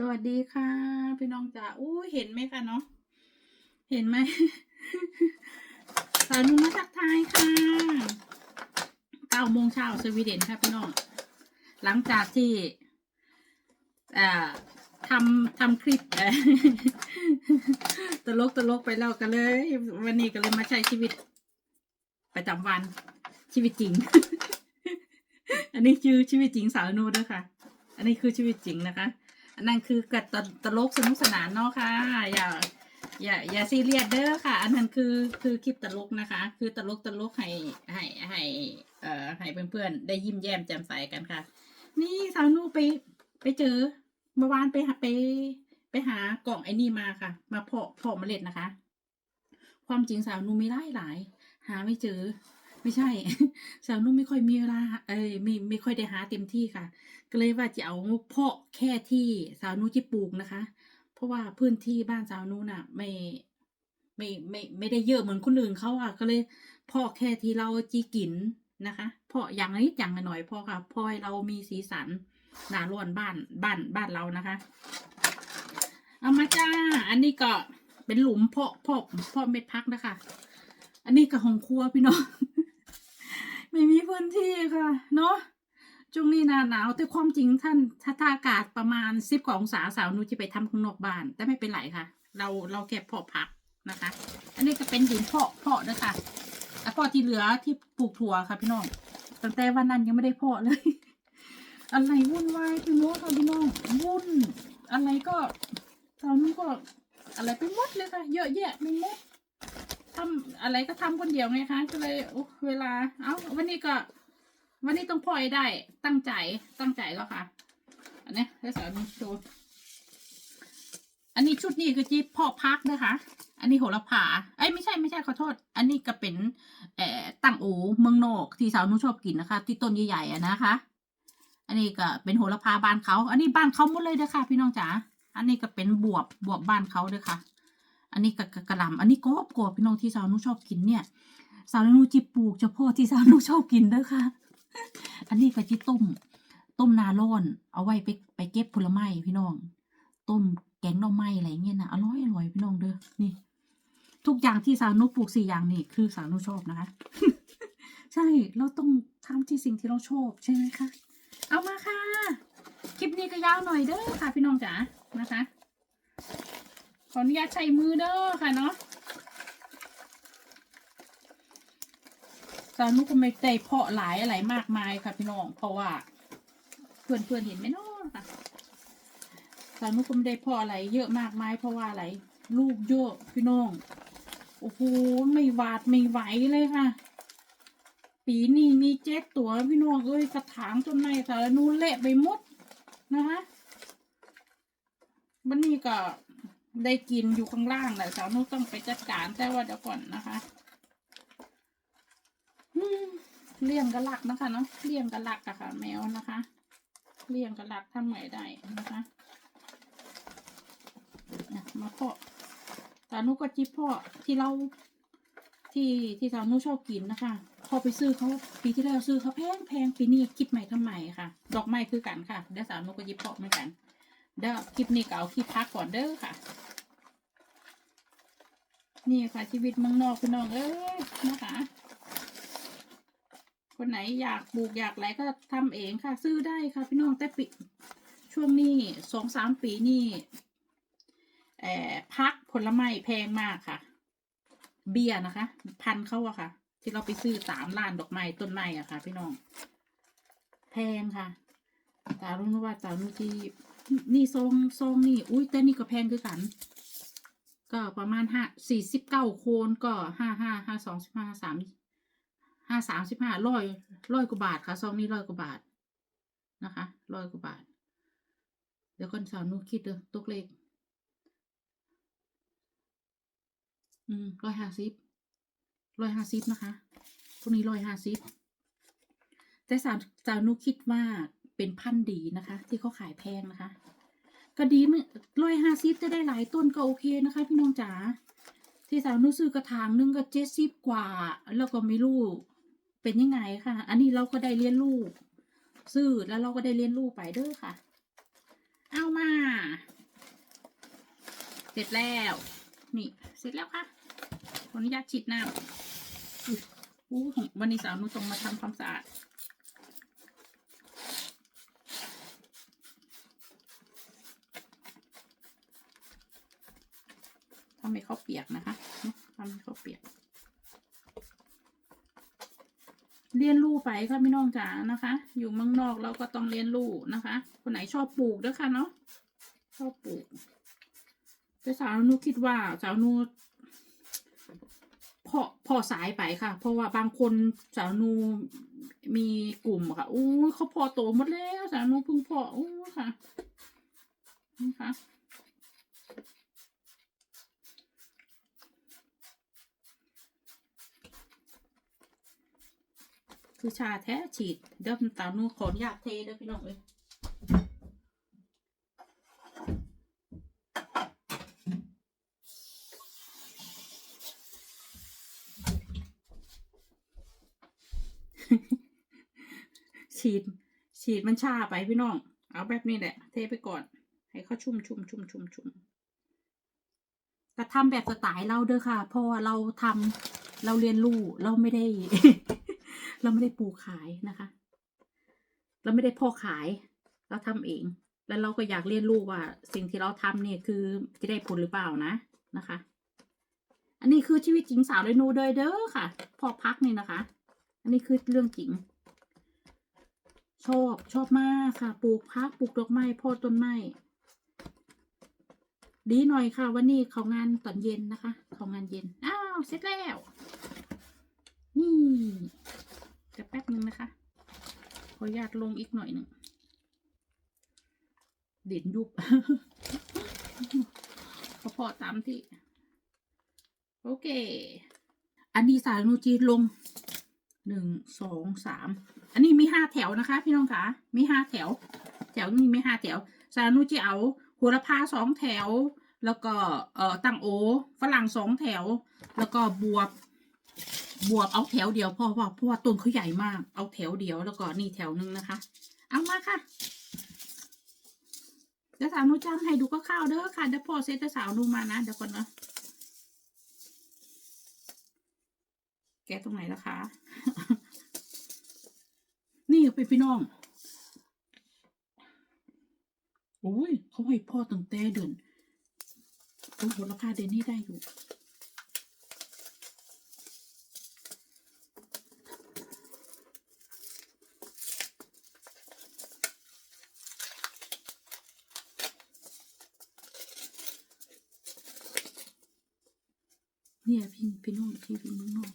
สวัสดีค่ะพี่น้องจ๋าอู้เห็นไหมคะเนาะเห็นไหมสาวนุ่มมาทักทายค่ะเก้าโมงเช้าสวีเดนค่ะพี่น้องหลังจากที่อ่าทำทำคลิปตลกตลกไปแล้วก็เลย วันนี้ก็เลยมาใช้ชีวิตประจำวันชีวิตจริง อันนี้คือชีวิตจริงสาวนูด้วยค่ะ อันนี้คือชีวิตจริงนะคะ อันนั้นคือกัดตตลกสนุกสนานเนาะค่ะ อย่า อย่า อย่าซีเรียสเด้อค่ะ อันนั้นคือ คือคลิปตลกนะคะ คือตลกตลกให้ ให้ ให้ เอ่อ ให้เพื่อนๆ ได้ยิ้มแย้มแจ่มใสกันค่ะ นี่สาวนูไป ไปเจอ เมื่อวานไปหาไป ไปหากล่องไอ้นี่มาค่ะ มาเพาะเพาะเมล็ดนะคะ ความจริงสาวนูไม่ได้หลาย หาไม่เจอ ไม่ใช่ สาวนุ่มไม่ค่อยมีเวลาเอ้ยไม่ไม่ค่อยได้หาเต็มที่ค่ะ ก็เลยว่าจะเอาเพาะแค่ที่สาวนุ่มจะปลูกนะคะ เพราะว่าพื้นที่บ้านสาวนุ่มน่ะ ไม่ไม่ไม่ไม่ได้เยอะเหมือนคนอื่นเขาอะก็เลยเพาะแค่ที่เราจีกินนะคะเพาะอย่างนิดอย่างหน่อยพอค่ะพอให้เรามีสีสันหนาล้วนบ้านบ้านบ้านเรานะคะ เอามาจ้า อันนี้ก็เป็นหลุมเพาะเพาะเพาะเม็ดพักนะคะ อันนี้ก็ของครัวพี่น้อง ไม่มีพื้นที่ค่ะ เนาะช่วงนี้หนาหนาวแต่ความจริงท่านถ้าอากาศประมาณสิบกว่าองศาสาวนูจะไปทำข้างนอกบ้าน แต่ไม่เป็นไรค่ะ เราเราแค่เพาะพักนะคะ อันนี้ก็เป็นดินเพาะเพาะด้วยค่ะแล้วเพาะที่เหลือที่ปลูกถั่วค่ะพี่น้องตั้งแต่วันนั้นยังไม่ได้เพาะเลย อะไรวุ่นวายไปหมดค่ะพี่น้องวุ่น อะไรก็สาวหนูก็อะไรไปหมดเลยค่ะ เยอะแยะไปหมด ทำอะไรก็ทำคนเดียวไงคะ ก็เลยโอ้เวลา เอาวันนี้ก็ วันนี้ต้องพลอยได้ ตั้งใจ ตั้งใจแล้วค่ะ อันนี้ให้สาวนุโชว์อันนี้ชุดนี้ก็จีพ่อพักนะคะ อันนี้โหระพาเอ้ยไม่ใช่ไม่ใช่ขอโทษ อันนี้ก็เป็นเอ่อตั้งโอเมืองนอกที่สาวนุชอบกินนะคะ ที่ต้นใหญ่ๆอะนะคะ อันนี้ก็เป็นโหระพาบ้านเขา อันนี้บ้านเขาหมดเลยเด้อค่ะ พี่น้องจ๋า อันนี้ก็เป็นบวบบวบบ้านเขาเด้อค่ะ อันนี้กะกะกะหล่ำอันนี้กรอบกรอบพี่น้องที่สาวนุชอบกินเนี่ย สาวนุจิปลูกเฉพาะที่สาวนุชอบกินเด้อค่ะ อันนี้ก็จิต้ม ต้มนาร้อน เอาไว้ไปไปเก็บผลไม้พี่น้อง ต้มแกงหน่อไม้อะไรเงี้ยนะอร่อยอร่อยพี่น้องเด้อ นี่ ทุกอย่างที่สาวนุปลูกสี่อย่างนี่คือสาวนุชอบนะคะ ใช่ เราต้องทำที่สิ่งที่เราชอบใช่ไหมคะ เอามาค่ะ คลิปนี้ก็ยาวหน่อยเด้อค่ะพี่น้องจ๋านะคะ ออนุญาตใช้มือเด้อค่ะเนาะสาวนุกก็ไม่ได้เพาะหลายอะไรมากมายค่ะพี่น้อง เพราะว่า เพื่อนเพื่อนเห็นไหมเนาะค่ะสาวนุกก็ไม่ได้เพาะอะไรเยอะมากมายเพราะว่าอะไรลูกเยอะพี่น้องโอ้โหไม่หวาดไม่ไหวเลยค่ะ ปีนี้มีเจ็ดตัวพี่น้องเอ้ยกระถางต้นไม้สารนูเละไปหมดนะคะวันนี้ก็ ได้กินอยู่ข้างล่างแหละสาวนุต้องไปจัดการแต่ว่าเดี๋ยวก่อนนะคะเลี้ยงกระลักนะคะเนาะเลี้ยงกระลักอะค่ะ แมวนะคะเลี้ยงกระลักทำไงได้นะคะอะมาเพาะสาวนุก็จิบเพาะที่เราที่ที่สาวนุชอบกินนะคะ พอไปซื้อเขาปีที่แล้วซื้อเขาแพงแพงปีนี้คิดใหม่ทำใหม่ค่ะ ดอกไม้คือกันค่ะเดี๋ยวสาวนุก็ยิบเพาะเหมือนกันเดี๋ยวคลิปนี้ก็เอาคลิปพักก่อนเด้อค่ะ นี่ค่ะชีวิตมืองนอกพี่น้องเอ้ยนะคะคนไหนอยากปลูกอยากอะไรก็ทำเองค่ะ ซื้อได้ค่ะพี่น้องแต่ปีช่วงนี้สองสามปีนี่เอ่อพักผลไม้แพงมากค่ะ เบียนะคะ พันเขาอะค่ะ ที่เราไปซื้อสามล้านดอกไม้ต้นไม้อะค่ะ พี่น้อง แพงค่ะตารู้ว่าตารู้ที่นี่ทรงทรงนี่ อุ้ยแต่นี่ก็แพงคือกัน ก็ประมาณห้าสี่สิบเก้าโคนก็ห้าห้าห้าสองสิบห้าสามห้าสามสิบห้าร้อยร้อยกว่าบาทค่ะซองนี้ร้อยกว่าบาทนะคะร้อยกว่าบาท เดี๋ยวคนสาวนุคิดเด้อตกเลขอืมร้อยห้าสิบร้อยห้าสิบนะคะพวกนี้ร้อยห้าสิบแต่สาวสาวนุคิดว่าเป็นพันดีนะคะ ที่เขาขายแพงนะคะ ก็ดีมร้อยห้าสิบจะได้หลายต้นก็โอเคนะคะ พี่น้องจ๋าที่สาวนุซื้อกระถางนึงก็เจ็ดสิบกว่า แล้วก็ไม่รู้เป็นยังไงค่ะ อันนี้เราก็ได้เรียนรู้ซื้อแล้วเราก็ได้เรียนรู้ไปเด้อค่ะ เอามา เสร็จแล้ว นี่เสร็จแล้วค่ะขออนุญาตฉีดน้ำอุ๊ยอู้ของวันนี้สาวนุต้องมาทำความสะอาด ทำให้เขาเปียกนะคะทำให้เขาเปียก เรียนรู้ไปค่ะพี่น้องจ๋านะคะ อยู่เมืองนอกเราก็ต้องเรียนรู้นะคะ คนไหนชอบปลูกด้วยค่ะเนาะชอบปลูก แต่สาวนุคิดว่าสาวนุพอพอสายไปค่ะ เพราะว่าบางคนสาวนุมีกลุ่มค่ะอู้เขาพอโตหมดแล้วสาวนุเพิ่งพออู้ค่ะนี่ค่ะ คือชาแท้ฉีดเดี๋ยวตานูขออนุญาตเทเด้อพี่น้องเลยฉีด ฉีดมันชาไปพี่น้อง เอาแบบนี้แหละ เทไปก่อน ให้เขาชุ่มชุ่มชุ่มชุ่มชุ่มแต่ทำแบบสไตล์เราเด้อค่ะ เพราะว่าเราทำเราเรียนรู้ เราไม่ได้ เราไม่ได้ปลูกขายนะคะ เราไม่ได้พ่อขาย เราทำเอง แล้วเราก็อยากเรียนรู้ว่า สิ่งที่เราทำเนี่ยคือจะได้ผลหรือเปล่านะนะคะ อันนี้คือชีวิตจริงสาวเรนูเดยเด้อค่ะ พอพักนี่นะคะ อันนี้คือเรื่องจริง ชอบชอบมากค่ะ ปลูกพักปลูกดอกไม้โพดต้นไม้ดีหน่อยค่ะ วันนี้เขางานตอนเย็นนะคะเขางานเย็น อ้าว เสร็จแล้ว นี่ เดี๋ยวแป๊บนึงนะคะ ขออนุญาตลงอีกหน่อยหนึ่ง เด่นยุบพอๆตามที่ โอเค อันนี้สายนูจีลงหนึ่งสองสามอันนี้มีห้าแถวนะคะ พี่น้องคะมีห้าแถว แถวนี้มีห้าแถวสายนูจีเอาโหัวละพาสองแถว แล้วก็เอ่อตังโอฝรั่งสองแถว แล้วก็บวบ บวบเอาแถวเดียวพอเพราะเพราะว่าต้นเขาใหญ่มาก เอาแถวเดียวแล้วก็นี่แถวหนึ่งนะคะ เอามาค่ะเดี๋ยวสาวนูจำให้ดูก็ข้าวเด้อค่ะเดี๋ยวพอเซตจะสาวนูมานะเดี๋ยวก่อนนะแกตรงไหนล่ะคะ นี่เป็นพี่น้องโอ้ยเขาให้พ่อตั้งแต่เดือนโอ้โหราคาเดือนนี้ได้อยู่ เนี่ยพี่พี่น้องที่พี่น้องน้อง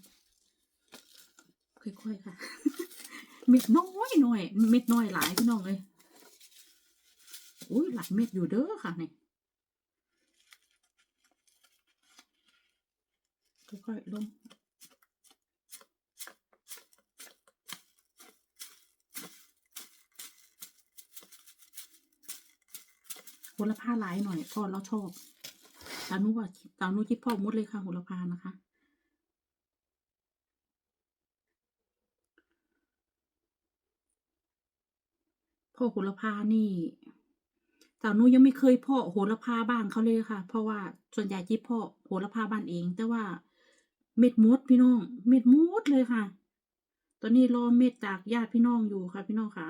ค่อยๆค่ะ เม็ดน้อยหน่อย เม็ดน้อยหลายพี่น้องเลยโอ้ยหลายเม็ดอยู่เด้อค่ะนี่ค่อยๆลงโหระพาหลายหน่อยพอเราชอบ ตานุว่าตานุคิดพ่อมดเลยค่ะโหระพานะคะ พ่อโหระพานี่สาวนุยังไม่เคยพ่อโหระพาบ้านเขาเลยค่ะ เพราะว่าส่วนใหญ่จิพ่อโหระพาบ้านเอง แต่ว่าเม็ดมดพี่น้อง เม็ดมดเลยค่ะ ตอนนี้รอเม็ดจากญาติพี่น้องอยู่ค่ะ พี่น้องค่ะ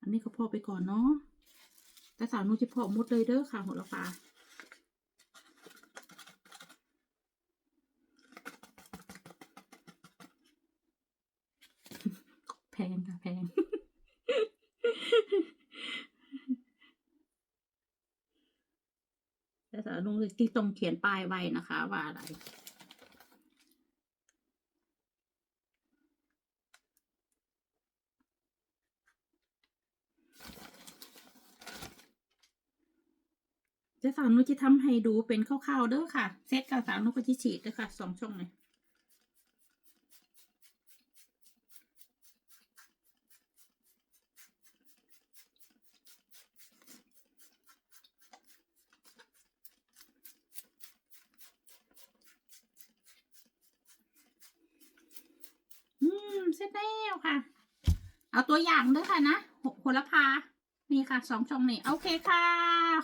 อันนี้ก็พ่อไปก่อนเนาะ แต่สาวนุจะพาะมดเลยเด้อค่ะโหระพาแพงค่ะแพงแต่สาวนุที่ต้องเขียนป้ายไว้นะคะว่าอะไร จะสาวนุจะทำให้ดูเป็นคร่าวๆเด้อค่ะ เซตกับสาวนุก็จะฉีดเด้อค่ะสองช่องเลยอืมเสร็จแล้วค่ะ เอาตัวอย่างเด้อค่ะนะหโหระพา นี่ค่ะสองช่องนี่โอเคค่ะ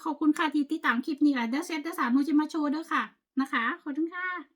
ขอบคุณค่ะที่ติดตามคลิปนี้ค่ะเดี๋ยวเซตเดี๋ยวสามหนูจะมาโชว์เด้อค่ะนะคะ ขอบคุณค่ะ